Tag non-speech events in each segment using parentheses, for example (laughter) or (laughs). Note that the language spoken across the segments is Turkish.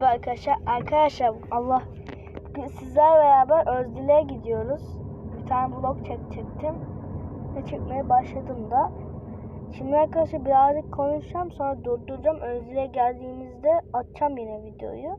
Arkadaşlar, arkadaşlar Allah biz sizlerle beraber Özdil'e gidiyoruz. Bir tane vlog çekecektim. Ve çekmeye başladım da. Şimdi arkadaşlar birazcık konuşacağım sonra durduracağım. Özdil'e geldiğimizde açacağım yine videoyu.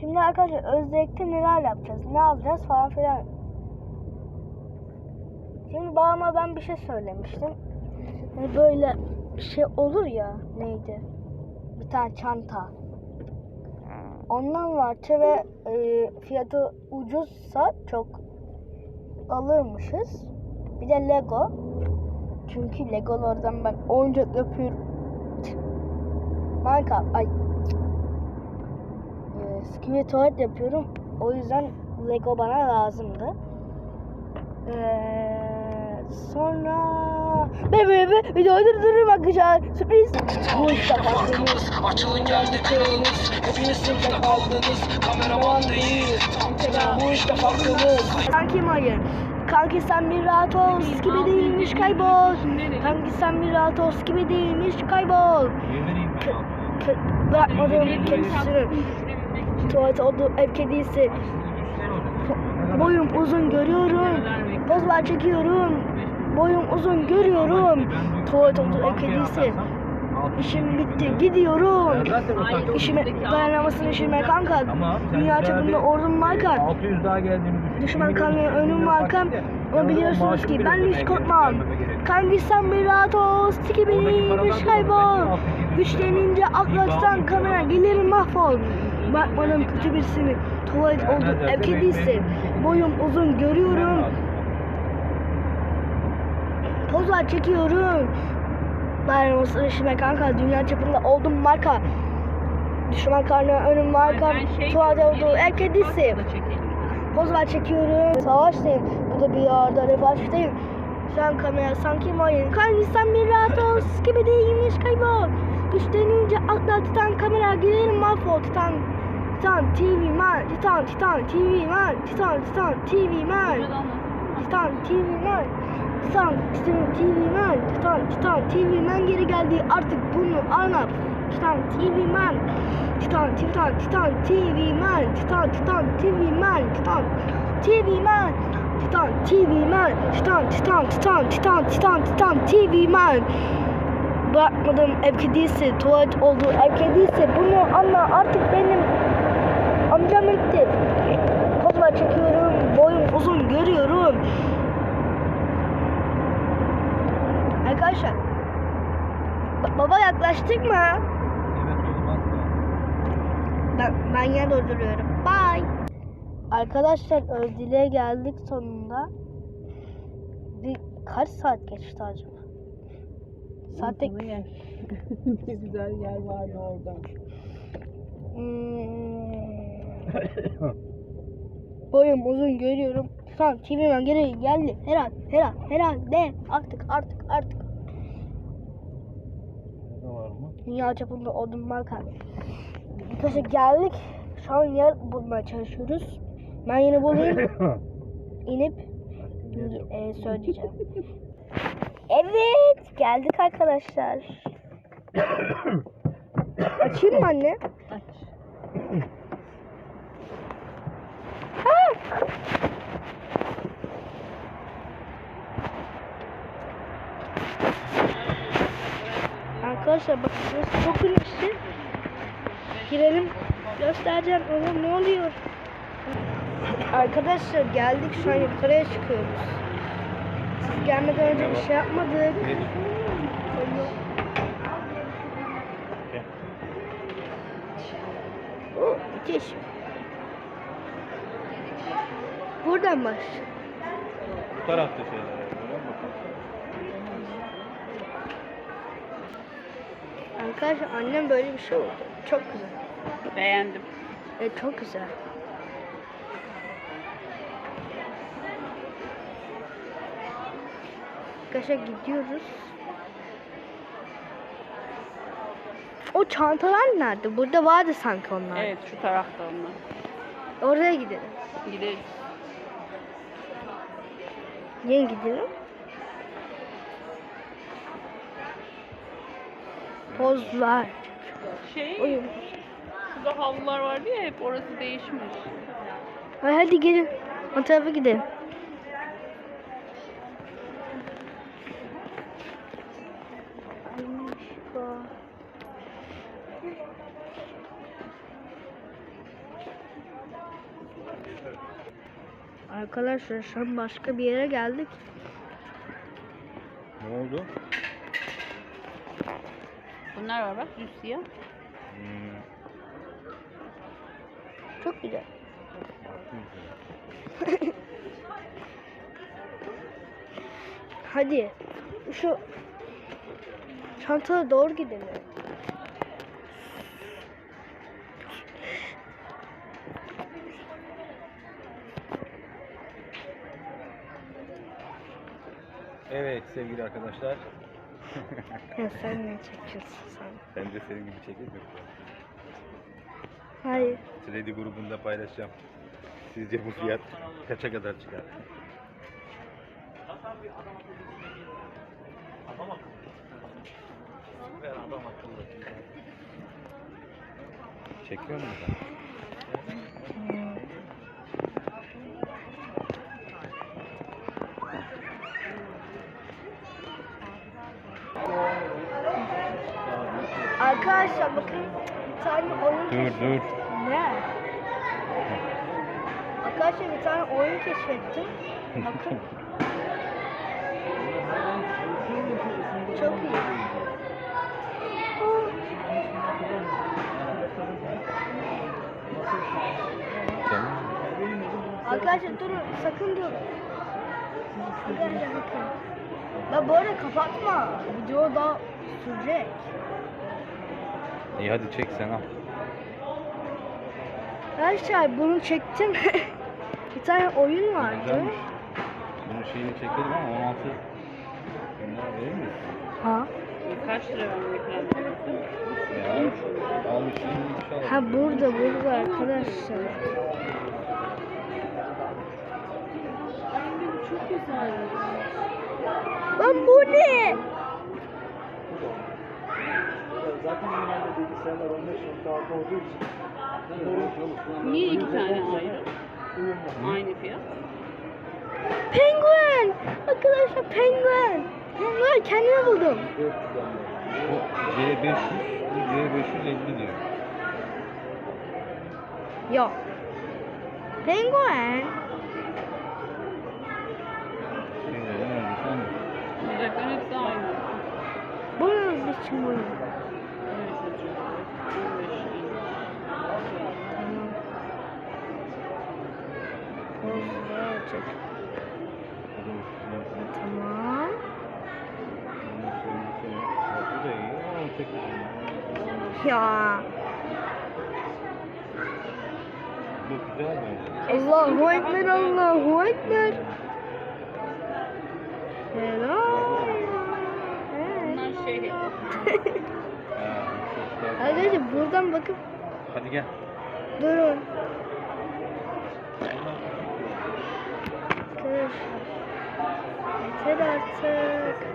Şimdi arkadaşlar Özdil'de neler yapacağız, ne alacağız falan filan. Şimdi babama ben bir şey söylemiştim. Hani böyle şey olur ya neydi? Bir tane çanta. Ondan var ve e, fiyatı ucuzsa çok alırmışız. Bir de Lego. Çünkü Legolardan ben oyuncak yapıyorum. Minecraft ay e, Skibidi tuvalet yapıyorum. O yüzden Lego bana lazımdı. Eee sonra bebe videoyu durdururum arkadaşlar. Sürpriz. Bu işte Farkımız açılın geldi kralınız Hepiniz sınıfta kaldınız Kameraman değil Bu işte farkımız. Kanki hayır. Kanki sen bir rahat ol. Gibi değilmiş kaybol. Kanki sen bir rahat ol. Gibi değilmiş kaybol. K- bırakmadığım kedisini. Tuvalet oldu ev kedisi. Boyum uzun görüyorum. Pozlar çekiyorum. Boyum uzun görüyorum. Tuvalet oldu kedisi. İşim bitti gidiyorum. İşime dayanamazsın işime kanka. Dünya çapında ordum marka. 600 daha geldiğini düşün. Düşman kanka önüm arkam. Ama biliyorsunuz ki ben hiç korkmam. Kanki sen bir rahat ol. Siki beni kaybol. Güçlenince akla tutan kamera gelir mahvol. Bakmadım kötü birisini. Tuvalet oldu ev kedisi. Boyum uzun görüyorum. Pozlar çekiyorum. Dayanamazsın işime kanka. Dünya çapında oldum marka. Düşman karnı önüm marka. Tuvalet oldu ev kedisi. Pozlar çekiyorum. Savaştayım. Bu da bir yerde revaçtayım. Sen kamera sanki mayın. Kanki sen bir rahat ol. Gibi değilmiş kaybol. Güçlenince akla titan kamera gidelim mahvol. Titan Titan TV man. Titan Titan TV man. Titan Titan TV man. Titan TV man. Titan Titan TV man. Titan Titan TV man geri geldi. Artık bunu anlat. Titan TV man. Titan Titan Titan TV man. Titan Titan TV man. Titan TV man. Titan TV man. Titan Titan Titan Titan Titan Titan TV man. Bırakmadım ev kedisi, tuvalet oldu ev kedisi. Bunu anla artık benim amcam etti. Pozlar çekiyorum, boyum uzun görüyorum. Arkadaşlar, ba- baba yaklaştık mı? Ben, ben yine durduruyorum. Bye. Arkadaşlar Özdil'e geldik sonunda. Bir kaç saat geçti acaba? Saatte ne (laughs) güzel yer vardı orada. Hmm. (laughs) Boyum uzun görüyorum. Tamam TV'den geri geldi. Herhal, herhal, herhalde. Artık, artık, artık. var mı? Dünya çapında odun marka. Arkadaşlar geldik. Şu an yer bulmaya çalışıyoruz. Ben yine bulayım. (coughs) inip e, söyleyeceğim. Evet, geldik arkadaşlar. (coughs) Açayım mı anne? Aç. Ha! Arkadaşlar bak burası çok güneşli. Girelim. Göstereceğim oğlum ne oluyor? Arkadaşlar geldik şu an yukarıya çıkıyoruz. Siz gelmeden önce bir şey yapmadık. Oh, müthiş. Buradan baş. Bu tarafta şeyler var. Görüyor musun? Arkadaşlar annem böyle bir şey oldu. Çok güzel. Beğendim. Evet çok güzel. Arkadaşlar gidiyoruz. O çantalar nerede? Burada vardı sanki onlar. Evet şu tarafta onlar. Oraya gidelim. Gidelim. Niye gidelim? Pozlar. Şey, Oyun. şurada havlular vardı ya hep orası değişmiş. Ay hadi gelin. O tarafa gidelim. Arkadaşlar şu an başka bir yere geldik. Ne oldu? Bunlar var bak düz siyah. Hmm. Çok güzel. (laughs) Hadi şu çantaya doğru gidelim. Evet sevgili arkadaşlar. Ya sen ne çekiyorsun sen? Ben de senin gibi çekeyim mi? Hayır. Trade grubunda paylaşacağım. Sizce bu fiyat kaça kadar çıkar? Çekiyor musun Arkadaşlar bakın bir tane oyun Dur keşfettim. dur. Ne? Arkadaşlar bir tane oyun keşfettim. (laughs) Bakın. Çok iyi. Arkadaşlar durun sakın durun. Arkadaşlar bakın. Ya bu arada kapatma. Video daha sürecek. İyi hadi çek sen al. Arkadaşlar bunu çektim. (laughs) bir tane oyun vardı. Güzelmiş. Bunun şeyini çekelim ama 16 bunlara verir miyiz? Ha? Kaç lira vermek. Ha burada burada arkadaşlar. Çok güzel. Lan bu ne? Zaten genelde bilgisayarlar 15.6 olduğu için Niye iki tane ayrı? Aynı fiyat. Penguen. Arkadaşlar penguen. Bunları kendime buldum. Bu C500, bu C550 diyor. Yok. Penguen. Şeyleri neredeyse aynı. Bacakların hepsi aynı. Bunun için oyun. Olacak. Bu da uçsuzlar. Tamam. Bunun sevgisi yok. Bak Bu da iyi ama 18 Ya. Allahu Ekber, Allahu Ekber. Helal. Bunlar şey. Arkadaşlar buradan bakıp Hadi gel. durun. Arkadaşlar. Yeter artık.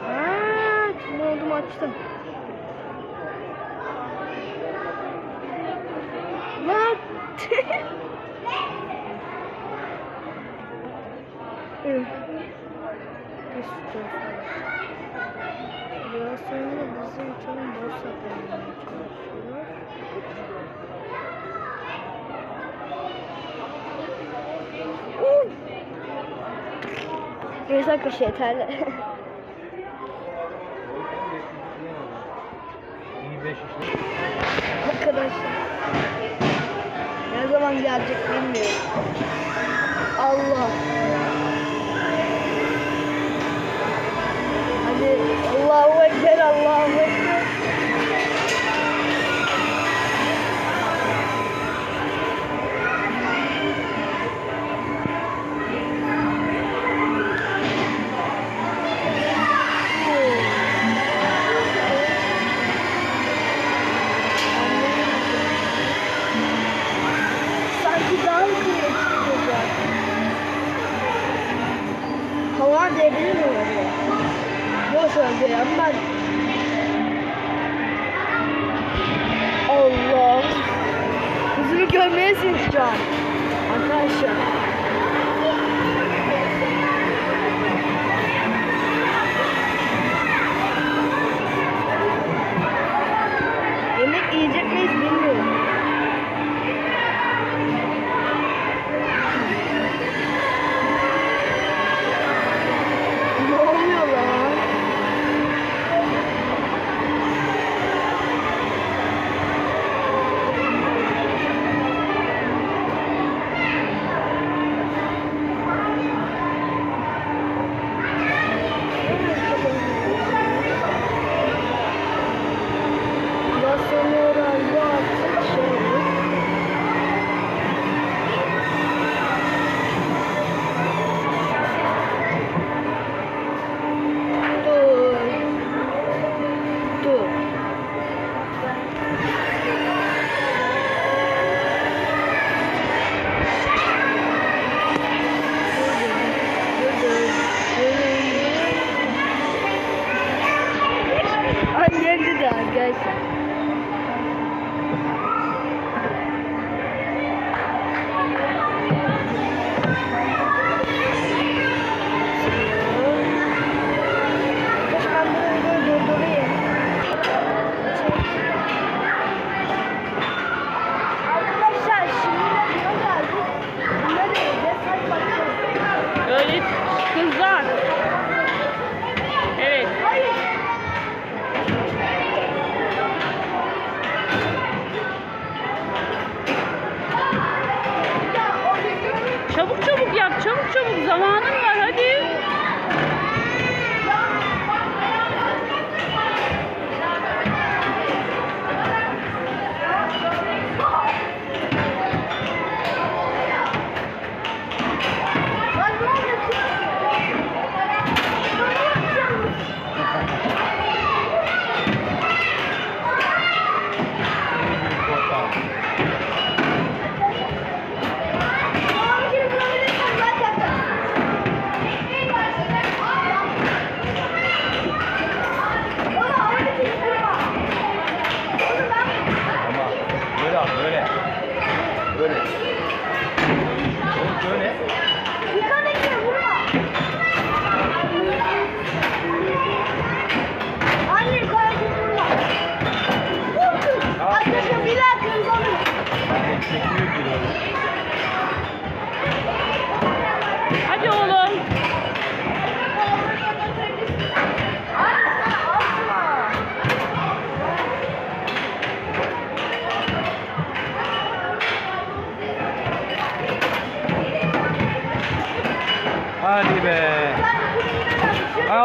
Aa, kim oldum açtım. Lan. (laughs) Biraz sonra bizim için boş yapmaya çalışıyor. Neyse arkadaşlar yeterli. (laughs) İyi 5 işte. arkadaşlar. Ne zaman gelecek bilmiyorum. Allah. Hadi Allahu Ekber, Allahu Ekber.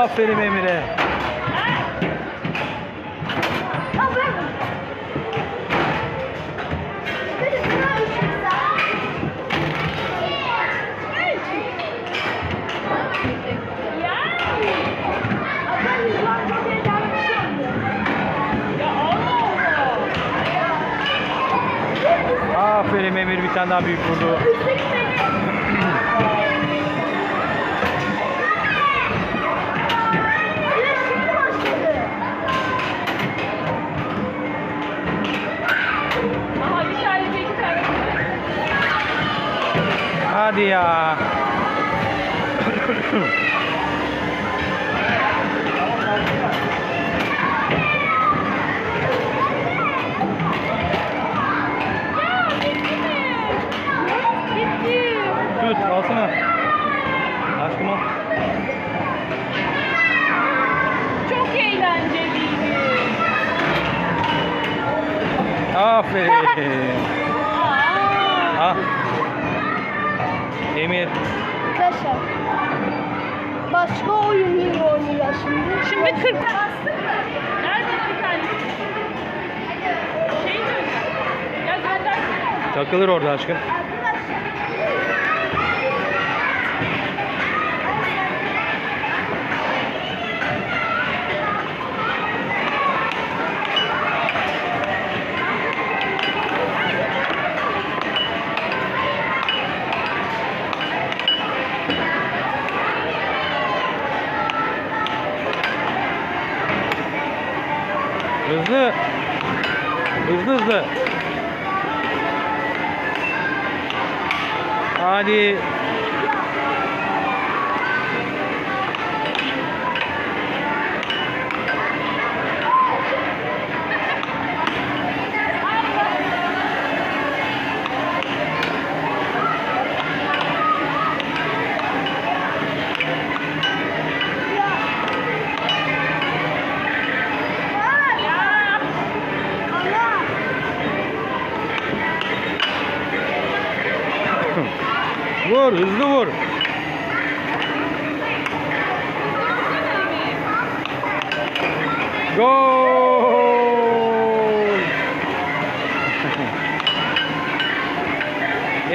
Aferin Emre. Aferin Emir bir tane daha büyük vurdu. Hadi ya. Tut alsana. Aşkım al. Çok eğlenceliydi. Aferin. (laughs) ah. Arkadaşlar. Başka oyun yine oynayacağız şimdi. Şimdi 40. Nerede bir tane? Şey Takılır orada aşkım.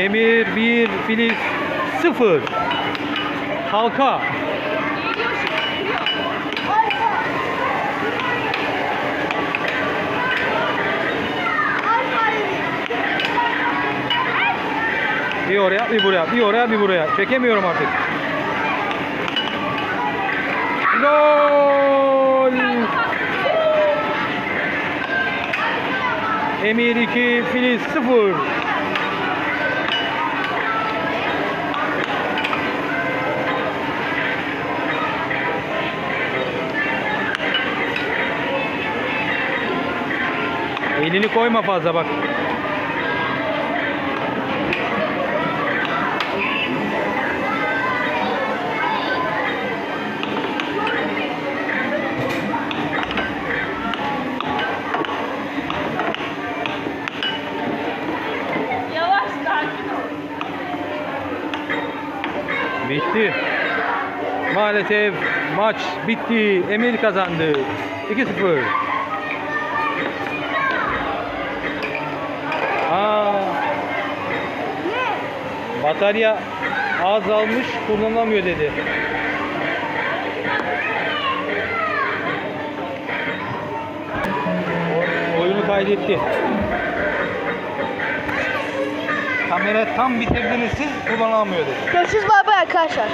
Emir 1, Filiz 0. Halka. Bir oraya, bir buraya, bir oraya, bir buraya. Çekemiyorum artık. Gol! Emir 2, Filiz 0. Elini koyma fazla bak. Yavaş sakin ol. Bitti. Maalesef maç bitti. Emir kazandı. 2-0. Batarya azalmış kullanılamıyor dedi. Oyunu kaydetti. Kamera tam bitirdiniz siz kullanılamıyor dedi. Görüşürüz bay bay arkadaşlar.